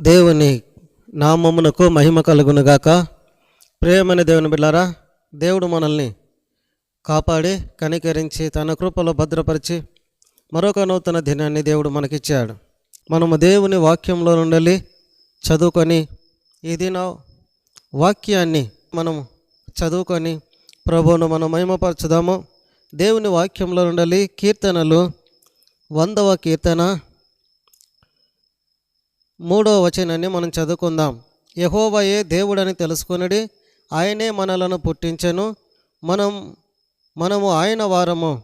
దేవుని నామమునకు మహిమ కలుగునుగాక ప్రేమని దేవుని బిడ్డారా దేవుడు మనల్ని కాపాడి కనికరించి తన కృపలో భద్రపరిచి మరొక నూతన దినాన్ని దేవుడు మనకిచ్చాడు. మనము దేవుని వాక్యంలో నుండి చదువుకొని ఈ దిన వాక్యాన్ని మనము చదువుకొని ప్రభువును మనం మహిమపరచుదాము. దేవుని వాక్యంలో నుండి కీర్తనలు వందవ కీర్తన మూడో వచనాన్ని మనం చదువుకుందాం. యహోవయే దేవుడని తెలుసుకునడి ఆయనే మనలను పుట్టించెను. మనం మనము ఆయన వారము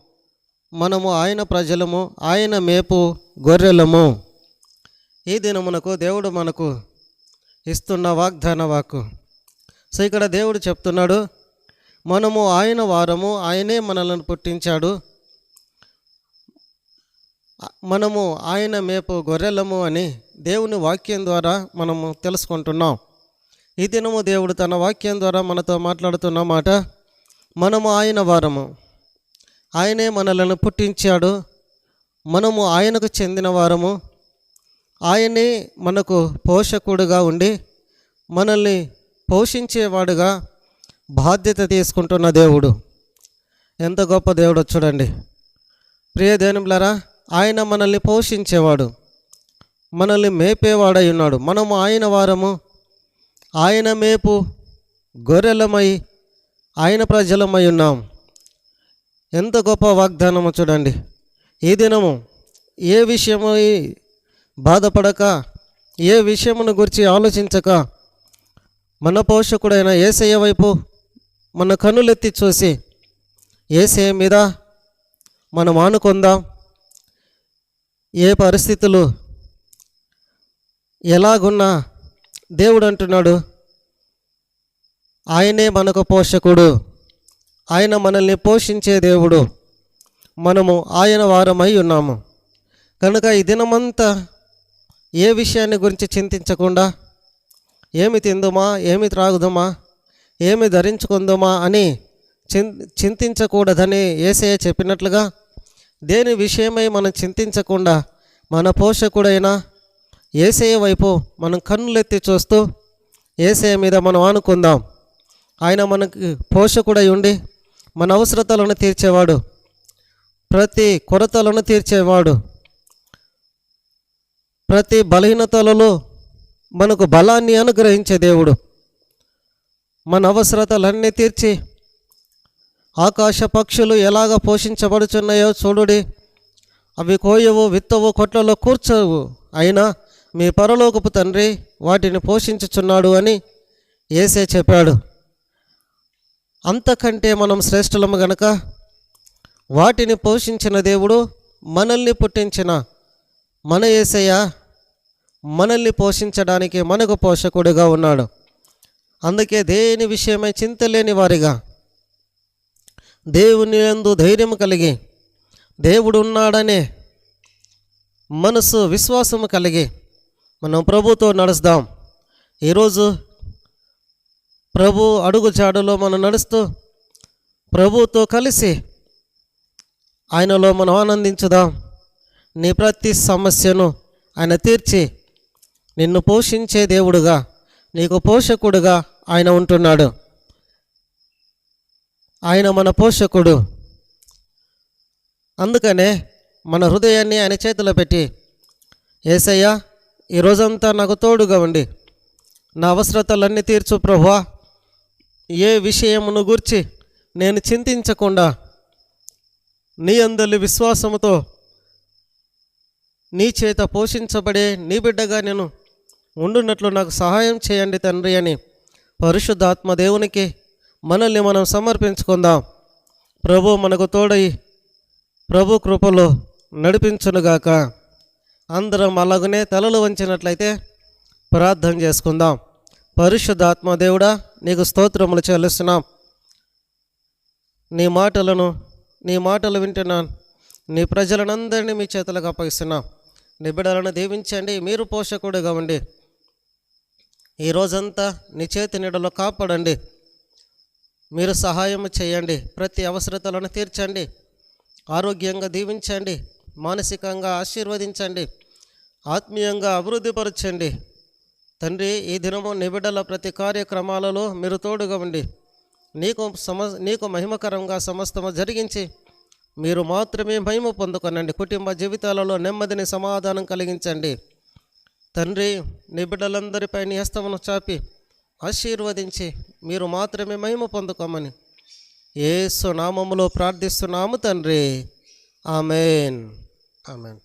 మనము ఆయన ప్రజలము ఆయన మేపు గొర్రెలము. ఈ దినమునకు దేవుడు మనకు ఇస్తున్న వాగ్దాన వాక్కు. సో ఇక్కడ దేవుడు చెప్తున్నాడు మనము ఆయన వారము ఆయనే మనలను పుట్టించాడు. మనము ఆయన మేపు గొర్రెలము అని దేవుని వాక్యం ద్వారా మనము తెలుసుకుంటున్నాం. ఈ దినము దేవుడు తన వాక్యం ద్వారా మనతో మాట్లాడుతున్న మాట మనము ఆయన వారము. ఆయనే మనలను పుట్టించాడు. మనము ఆయనకు చెందిన వారము. ఆయనే మనకు పోషకుడుగా ఉండి మనల్ని పోషించేవాడుగా బాధ్యత తీసుకుంటున్న దేవుడు. ఎంత గొప్ప దేవుడు చూడండి. ప్రియ దేవునిలారా ఆయన మనల్ని పోషించేవాడు మనల్ని మేపేవాడై ఉన్నాడు. మనము ఆయన వారము ఆయన మేపు గొర్రెలమై ఆయన ప్రజలమై ఉన్నాం. ఎంత గొప్ప వాగ్దానము చూడండి. ఈ దినము ఏ విషయమై బాధపడక ఏ విషయమును గురించి ఆలోచించక మన పోషకుడైన ఏసయ్య వైపు మన కన్నులెత్తి చూసి ఏసయ్య మీద మనం ఆనుకుందాం. ఏ పరిస్థితులు? ఎలాగున్నా దేవుడు అంటున్నాడు ఆయనే మనకు పోషకుడు ఆయన మనల్ని పోషించే దేవుడు మనము ఆయన వారమై ఉన్నాము. కనుక ఈ దినమంతా ఏ విషయాన్ని గురించి చింతించకుండా ఏమి తిందుమా ఏమి త్రాగుదుమా ఏమి ధరించుకుందుమా అని చిం చింతించకూడదని ఏసయ్య చెప్పినట్లుగా దేని విషయమై మనం చింతించకుండా మన పోషకుడైన ఏసయ్య వైపు మనం కన్నులెత్తి చూస్తూ ఏసయ్య మీద మనం ఆనుకుందాం. ఆయన మనకి పోషకుడై ఉండి మన అవసరతలను తీర్చేవాడు. ప్రతి కొరతలను తీర్చేవాడు. ప్రతి బలహీనతలలో మనకు బలాన్ని అనుగ్రహించే దేవుడు. మన అవసరతలన్నీ తీర్చి ఆకాశ పక్షులు ఎలాగ పోషించబడుచున్నాయో చూడుడి. అవి కోయవు విత్తవు కొట్లలో కూర్చోవు. అయినా మీ పరలోకపు తండ్రి వాటిని పోషించుచున్నాడు అని ఏసే చెప్పాడు. అంతకంటే మనం శ్రేష్ఠులము గనక వాటిని పోషించిన దేవుడు మనల్ని పుట్టించిన మన ఏసయ్య మనల్ని పోషించడానికి మనకు పోషకుడిగా ఉన్నాడు. అందుకే దేని విషయమై చింతలేని వారిగా దేవుని ఎందు ధైర్యం కలిగి దేవుడు ఉన్నాడనే మనసు విశ్వాసము కలిగి మనం ప్రభుతో నడుస్తాం. ఈరోజు ప్రభు అడుగు చాడులో మనం నడుస్తూ ప్రభుతో కలిసి ఆయనలో మనం ఆనందించుదాం. నీ ప్రతి సమస్యను ఆయన తీర్చి నిన్ను పోషించే దేవుడుగా నీకు పోషకుడుగా ఆయన ఉంటున్నాడు. ఆయన మన పోషకుడు. అందుకనే మన హృదయాన్ని ఆయన చేతిలో పెట్టి ఏసయ్యా ఈ రోజంతా నాకు తోడుగా ఉండి నా అవసరతలన్నీ తీర్చు ప్రభువా. ఏ విషయమును గూర్చి నేను చింతించకుండా నీ అందరి విశ్వాసముతో నీ చేత పోషించబడే నీ బిడ్డగా నేను ఉండున్నట్లు నాకు సహాయం చేయండి తండ్రి అని పరిశుద్ధాత్మ దేవునికి మనల్ని మనం సమర్పించుకుందాం. ప్రభు మనకు తోడై ప్రభు కృపలో నడిపించునుగాక. అందరం అలాగనే తలలు వంచినట్లయితే ప్రార్థన చేసుకుందాం. పరిశుద్ధాత్మ దేవుడా నీకు స్తోత్రములు చెల్లిస్తున్నాం. నీ మాటలను నీ మాటలు వింటున్నాను. నీ ప్రజలనందరినీ మీ చేతులకు అప్పగిస్తున్నాం. నీ బిడ్డలను దీవించండి మీరు పోషకుడుగా ఉండి. ఈ రోజంతా నీ చేతి నీడలో కాపాడండి. మీరు సహాయం చేయండి. ప్రతి అవసరతలను తీర్చండి. ఆరోగ్యంగా దీవించండి. మానసికంగా ఆశీర్వదించండి. ఆత్మీయంగా అభివృద్ధిపరచండి. తండ్రి ఈ దినము నిబిడల ప్రతి కార్యక్రమాలలో మీరు తోడుగా ఉండి నీకు సమ నీకు మహిమకరంగా సమస్తము జరిగించి మీరు మాత్రమే మహిమ పొందుకొనండి. కుటుంబ జీవితాలలో నెమ్మదిని సమాధానం కలిగించండి. తండ్రి నిబిడలందరిపై నీ హస్తమును చాపి ఆశీర్వదించి మీరు మాత్రమే మహిమ పొందుకోమని ఏసు నామములో ప్రార్థిస్తున్నాము తండ్రి. ఆమెన్. ఆమెన్.